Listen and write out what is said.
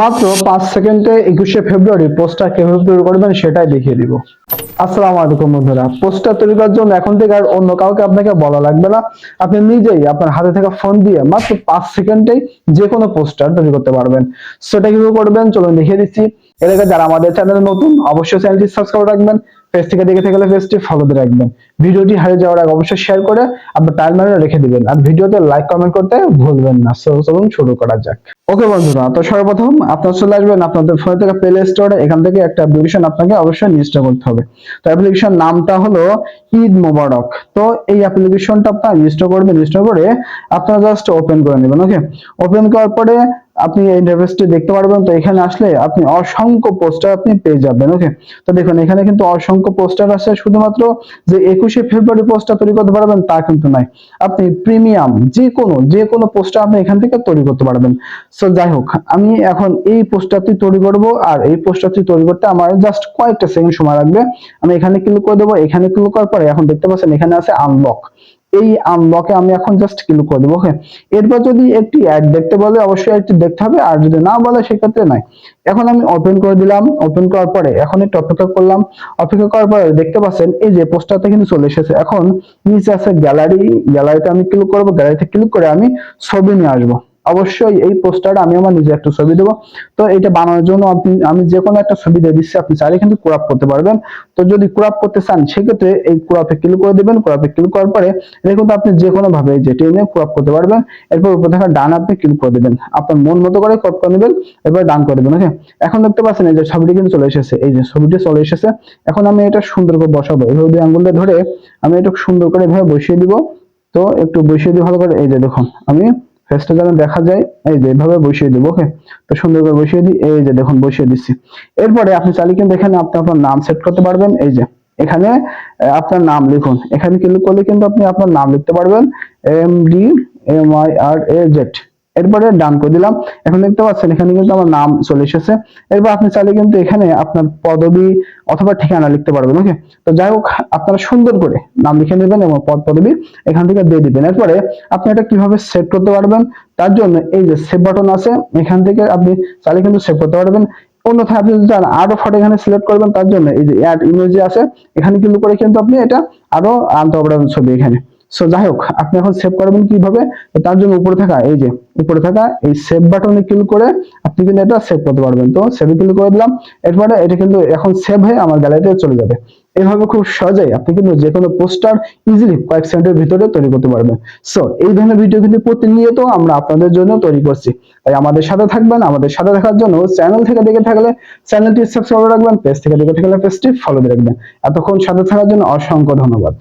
মাত্র পাঁচ সেকেন্ডে একুশে ফেব্রুয়ারি পোস্টার কীভাবে তৈরি করবেন সেটাই দেখিয়ে দিব। আসসালাম আলাইকুম বন্ধুরা পোস্টার তৈরি করার জন্য এখন থেকে আর অন্য কাউকে আপনাকে বলা লাগবে না। আপনি নিজেই আপনার হাতে থাকা ফোন দিয়ে মাত্র পাঁচ সেকেন্ডেই যে কোনো পোস্টার তৈরি করতে পারবেন। সেটা কীভাবে করবেন চলুন দেখিয়ে দিচ্ছি। এর যারা আমাদের চ্যানেল নতুন, অবশ্যই চ্যানেলটি সাবস্ক্রাইব রাখবেন। পেজ থেকে দেখে থাকলে পেজটি ফলো দিয়ে রাখবেন। ভিডিওটি হারিয়ে যাওয়ার আগে অবশ্যই শেয়ার করে আপনার টাইমলাইনে রেখে দিবেন। আর ভিডিওতে লাইক কমেন্ট করতে ভুলবেন না। সো চলুন শুরু করা যাক। ওকে বন্ধুরা, তো সর্বপ্রথম আপনারা চলে আসবেন আপনাদের ফোন থেকে প্লে স্টোরে এখান থেকে একটা অ্যাপ্লিকেশন আপনাকে অবশ্যই ইনস্টল করতে হবে। তো অ্যাপ্লিকেশন নামটা হলো ঈদ মোবারক। তো এই অ্যাপ্লিকেশনটা আপনারা ইনস্টল করবেন ইনস্টল করে আপনারা জাস্ট ওপেন করে নেবেন ওকে ওপেন করার পরে আপনি এই ইন্টারফেসটি দেখতে পারবেন। তো এখানে আসলে আপনি অসংখ্য পোস্টার আপনি পেয়ে যাবেন ওকে তো দেখুন, এখানে কিন্তু অসংখ্য পোস্টার আছে। শুধুমাত্র যে একুশে ফেব্রুয়ারি পোস্টার তৈরি করতে পারবেন, তা কিন্তু নয়। আপনি প্রিমিয়াম যে কোনো যে কোনো পোস্টার আপনি এখান থেকে তৈরি করতে পারবেন। সো যাই হোক, আমি এখন এই পোস্টারটি তৈরি করব, আর এই পোস্টারটি তৈরি করতে আমার জাস্ট কয়েকটা সেকেন্ড সময় লাগবে। আমি এখানে ক্লিক করে দেবো। এখানে ক্লিক করার পরে এখন দেখতে পাচ্ছেন, এখানে আছে আনলক এই আনলকে আমি এখন জাস্ট ক্লিক করে দেবো ওকে এরপর যদি একটি অ্যাড দেখতে বলে, অবশ্যই একটি দেখতে হবে, আর যদি না বলে, সেক্ষেত্রে নাই এখন আমি ওপেন করে দিলাম ওপেন করার পরে এখন একটু অপেক্ষা করলাম। অপেক্ষা করার পরে দেখতে পাচ্ছেন, এই যে পোস্টারটা কিন্তু চলে এসেছে। এখন নিচে আছে গ্যালারি গ্যালারিতে আমি ক্লিক করব গ্যালারিতে ক্লিক করে আমি ছবি নিয়ে আসব। অবশ্যই এই পোস্টারটা আমি আমার নিজে একটা ছবি দেবো। তো এটা বানানোর জন্য আপনি, আমি যে কোনো একটা ছবি দিয়ে দিচ্ছি, আপনি চাইলে কিন্তু ক্রপ করতে পারবেন। তো যদি ক্রপ করতে চান, সেক্ষেত্রে এই ক্রপে ক্লিক করে দিবেন। ক্রপে ক্লিক করার পরে কিন্তু আপনি যে কোনো ভাবে যে টেনে ক্রপ করতে পারবেন। এরপর উপর থাকা ডান আপনি ক্লিক করে দিবেন। আপনার মন মতো করে ক্রপ করে নেবেন, এরপর ডান করে দেবেন ওকে এখন দেখতে পাচ্ছেন এই যে ছবিটি কিন্তু চলে এসেছে। এই যে ছবিটি চলে এসেছে। এখন আমি এটা সুন্দর করে বসাবো। এইভাবে দুই আঙ্গুল ধরে আমি এটা সুন্দর করে এভাবে বসিয়ে দিব। তো একটু বসিয়ে দিই ভালো করে এই যে দেখুন, আমি ফেসটা যেন দেখা যায়, এই যে এভাবে বসিয়ে দিব ওকে তো সুন্দর করে বসিয়ে দিই, এই যে দেখুন, বসিয়ে দিচ্ছি। এরপরে আপনি চাইলে কিন্তু এখানে আপনি আপনার নাম সেট করতে পারবেন, এই যে, এখানে আপনার নাম লিখুন। এখানে ক্লিক করলে কিন্তু আপনি আপনার নাম লিখতে পারবেন M D M I R A Z এরপরে ডান করে দিলাম। এখন দেখতে পাচ্ছেন, এখানে কিন্তু আমার নাম চলে এসেছে। এরপর আপনি চাইলে কিন্তু এখানে আপনার পদবি অথবা ঠিকানা লিখতে পারবেন ওকে তো যাই হোক, আপনারা সুন্দর করে নাম লিখে নেবেন এবং পদ পদবি এখান থেকে দিয়ে দিবেন। এরপরে আপনি এটা কীভাবে সেভ করতে পারবেন, তার জন্য এই যে সেভ বাটন আছে, এখান থেকে আপনি চাইলে কিন্তু সেভ করতে পারবেন। অন্যথায় আপনি যদি চান আরও ফটো এখানে সিলেক্ট করবেন, তার জন্য এই যে অ্যাড ইমেজ আছে, এখানে কিন্তু করে কিন্তু আপনি এটা আরও আনতে পারবেন ছবি এখানে। সো যাই হোক আপনি এখন সেভ করবেন কীভাবে? তার জন্য উপরে থাকা, এই যে, উপরে থাকা, এই সেভ বাটনে ক্লিক করে আপনি কিন্তু এটা সেভ করতে পারবেন। তো সেভে ক্লিক করে দিলাম, এরপরে এটা কিন্তু এখন সেভ হয়ে আমার গ্যালারিতে চলে যাবে। এইভাবে খুব সহজেই আপনি কিন্তু যে কোনো পোস্টার ইজিলি কয়েক সেকেন্ডের ভিতরে তৈরি করতে পারবেন। সো এই ধরনের ভিডিও কিন্তু প্রতিনিয়ত আমরা আপনাদের জন্য তৈরি করছি। তাই আমাদের সাথে থাকবেন, আমাদের সাথে থাকার জন্য চ্যানেল থেকে দেখে থাকলে চ্যানেলটি সাবস্ক্রাইব রাখবেন পেজ থেকে দেখে থাকলে পেজটি ফলো দিয়ে রাখবেন। এতক্ষণ সাথে থাকার জন্য অসংখ্য ধন্যবাদ।